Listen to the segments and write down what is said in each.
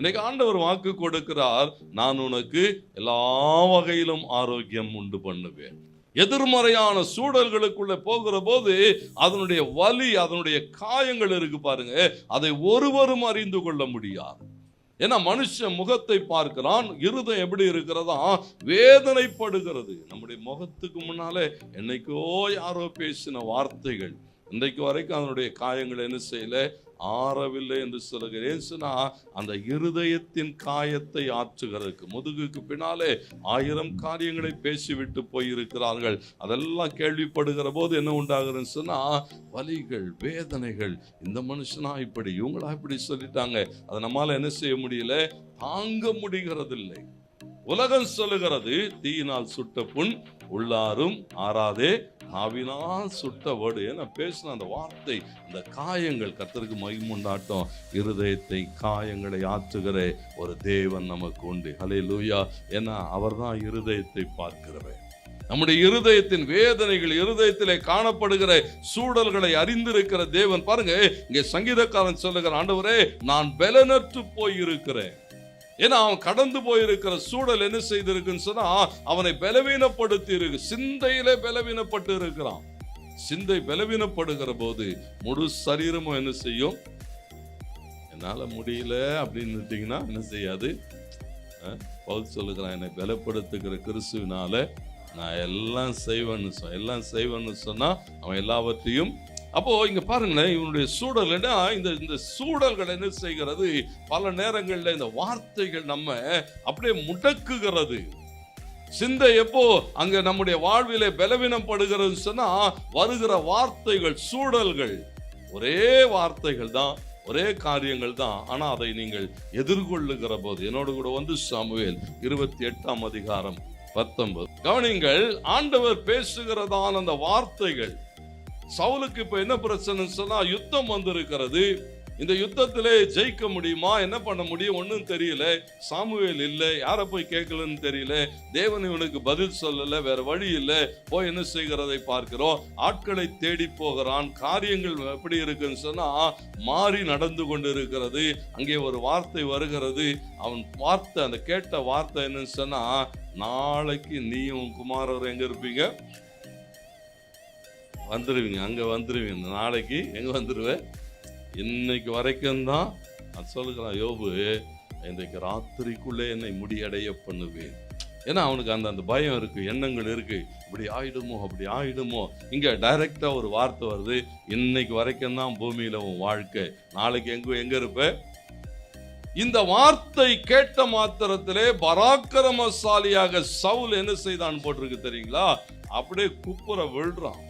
இன்னைக்கு ஆண்டவர் வாக்கு கொடுக்கிறார். நான் உனக்கு எல்லா வகையிலும் ஆரோக்கியம் உண்டு பண்ணுவேன். எதிர்மறையான சூழல்களுக்குள்ளே போகிற போது அதனுடைய வலி அதனுடைய காயங்கள் இருக்கு பாருங்க. அதை ஒருவரும் அறிந்து கொள்ள முடியாது. ஏன்னா மனுஷன் முகத்தை பார்க்கிறான் இருதம் எப்படி இருக்கிறதா? வேதனைப்படுகிறது. நம்முடைய முகத்துக்கு முன்னாலே என்னைக்கோ யாரோ பேசின வார்த்தைகள் இன்றைக்கு வரைக்கும் அதனுடைய காயங்கள் என்ன செய்யல? ஆறவில்லை என்று சொல்லுகிறேன் சொன்னா அந்த இருதயத்தின் காயத்தை ஆற்றுகிறதுக்கு. முதுகுக்கு பின்னாலே ஆயிரம் காரியங்களை பேசிவிட்டு போயிருக்கிறார்கள். அதெல்லாம் கேள்விப்படுகிற போது என்ன உண்டாகுதுன்னு சொன்னா வலிகள் வேதனைகள் இந்த மனுஷனா இப்படி இவங்களா இப்படி சொல்லிட்டாங்க. அதை நம்மளால என்ன செய்ய முடியல? தாங்க முடிகிறதில்லை. உலகம் சொல்லுகிறது தீயினால் சுட்ட புண் உள்ளாரும் ஆறாதே ஆவினால் சுட்ட வடு ஏன்னா பேசின அந்த வார்த்தை அந்த காயங்கள் கத்தருக்கு மகிமுண்டாட்டம் இருதயத்தை காயங்களை ஆற்றுகிற ஒரு தேவன் நமக்கு உண்டு. ஹலே லூயா ஏன்னா அவர் தான் இருதயத்தை பார்க்கிறவர். நம்முடைய இருதயத்தின் வேதனைகள் இருதயத்திலே காணப்படுகிற சூழல்களை அறிந்திருக்கிற தேவன். பாருங்க இங்கே சங்கீதக்காரன் சொல்லுகிற ஆண்டவரே நான் பலனற்று போய் இருக்கிறேன் ஏன்னா அவன் கடந்து போயிருக்கிற சூழல் என்ன செய்திருக்குன்னு சொன்னா அவனை பலவீனப்படுத்தி இருக்கு சிந்தையிலே பலவீனப்பட்டு இருக்கிறான். சிந்தை பலவீனப்படுகிற போது முழு சரீரமும் என்ன செய்யும்? என்னால் முடியல அப்படின்னு என்ன செய்யாது? அஹ், பவுல் சொல்லுகிறான் என்னை பலப்படுத்துகிற கிறிஸ்துவினால நான் எல்லாம் செய்வேன்னு சொ எல்லாம் செய்வேன்னு சொன்னால் அவன் எல்லாவற்றையும் அப்போ இங்க பாருங்களேன் இவனுடைய சூழல் என்ன? இந்த இந்த சூழல்கள் என்ன செய்கிறது? பல நேரங்களில் இந்த வார்த்தைகள் நம்ம அப்படியே முடக்குகிறது. சிந்தை எப்போ? அங்க நம்முடைய வாழ்விலே பலவீனம் படுகிறது சொன்னா வருகிற வார்த்தைகள் சூழல்கள் ஒரே வார்த்தைகள் தான் ஒரே காரியங்கள் தான். ஆனால் அதை நீங்கள் எதிர்கொள்ளுகிற போது என்னோடு கூட வந்து சாமுவேல் இருபத்தி எட்டாம் அதிகாரம் பத்தொன்பது. கவனிங்கள் ஆண்டவர் பேசுகிறதான அந்த வார்த்தைகள் சவுலுக்கு இப்போ என்ன பிரச்சனைன்னு சொன்னால் யுத்தம் வந்திருக்கிறது. இந்த யுத்தத்திலே ஜெயிக்க முடியுமா? என்ன பண்ண முடியும்? ஒன்றும் தெரியல. சாமுவேல் இல்லை. யாரை போய் கேட்கலன்னு தெரியல. தேவன் இவனுக்கு பதில் சொல்லலை. வேற வழி இல்லை. போய் என்ன செய்கிறதை பார்க்கிறோம். ஆட்களை தேடி போகிறான். காரியங்கள் எப்படி இருக்குன்னு சொன்னால் மாறி நடந்து கொண்டு இருக்கிறது அங்கே ஒரு வார்த்தை வருகிறது. அவன் வார்த்தை அந்த கேட்ட வார்த்தை என்னன்னு சொன்னால் நாளைக்கு நீயும் குமாரர் எங்கே இருப்பீங்க? வந்துடுவீங்க அங்கே வந்துடுவீங்க நாளைக்கு எங்கே வந்துடுவேன் இன்னைக்கு வரைக்கும் தான் அது சொல்லுகிறான் யோபு இன்றைக்கு ராத்திரிக்குள்ளே என்னை முடியடைய பண்ணுவேன். ஏன்னா அவனுக்கு அந்த அந்த பயம் இருக்குது எண்ணங்கள் இருக்குது இப்படி ஆயிடுமோ அப்படி ஆயிடுமோ? இங்கே டைரெக்டாக ஒரு வார்த்தை வருது இன்னைக்கு வரைக்கும் தான் பூமியில் உன் வாழ்க்கை. நாளைக்கு எங்கே எங்கே இருப்ப? இந்த வார்த்தை கேட்ட மாத்திரத்திலே பராக்கிரமசாலியாக சவுல் என்ன செய்தான் போட்டிருக்கு தெரியுங்களா? அப்படியே குப்புற விழுறான்.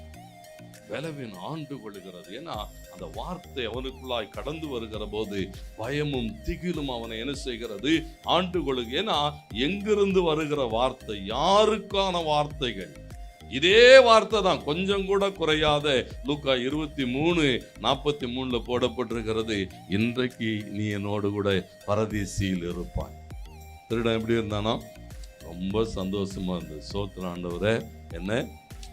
வெலவின் ஆண்டு கொள்கிறது ஏன்னா அந்த வார்த்தை அவனுக்குள்ளாய் கடந்து வருகிற போது பயமும் திகிலும் அவனை என்ன செய்கிறது? ஆண்டு கொள்ளுக ஏன்னா எங்கிருந்து வருகிற வார்த்தை? யாருக்கான வார்த்தைகள்? இதே வார்த்தை தான். கொஞ்சம் கூட குறையாத லூக்கா இருபத்தி மூணு நாற்பத்தி மூணுல போடப்பட்டிருக்கிறது. இன்றைக்கு நீ என்னோடு கூட பரதேசியில் இருப்பாய். திருடன் எப்படி இருந்தானா? ரொம்ப சந்தோஷமா இருந்தது. சோத்திர ஆண்டவரை என்ன?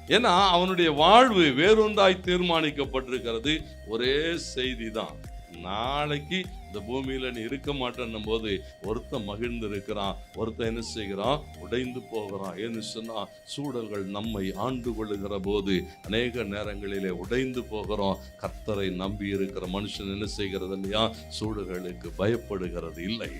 ஏன்னா அவனுடைய வாழ்வு வேறொன்றாய் தீர்மானிக்கப்பட்டிருக்கிறது. ஒரே செய்தி தான் நாளைக்கு இந்த பூமியில நீ இருக்க மாட்டேன்னும் போது ஒருத்தன் மகிழ்ந்து இருக்கிறான் ஒருத்தன் என்ன செய்கிறான்? உடைந்து போகிறான். ஏன்னு சொன்னா சூழல்கள் நம்மை ஆண்டு கொள்ளுகிற போது அநேக நேரங்களிலே உடைந்து போகிறோம். கத்தரை நம்பி இருக்கிற மனுஷன் என்ன செய்கிறது இல்லையா? சூழல்களுக்கு பயப்படுகிறது இல்லை.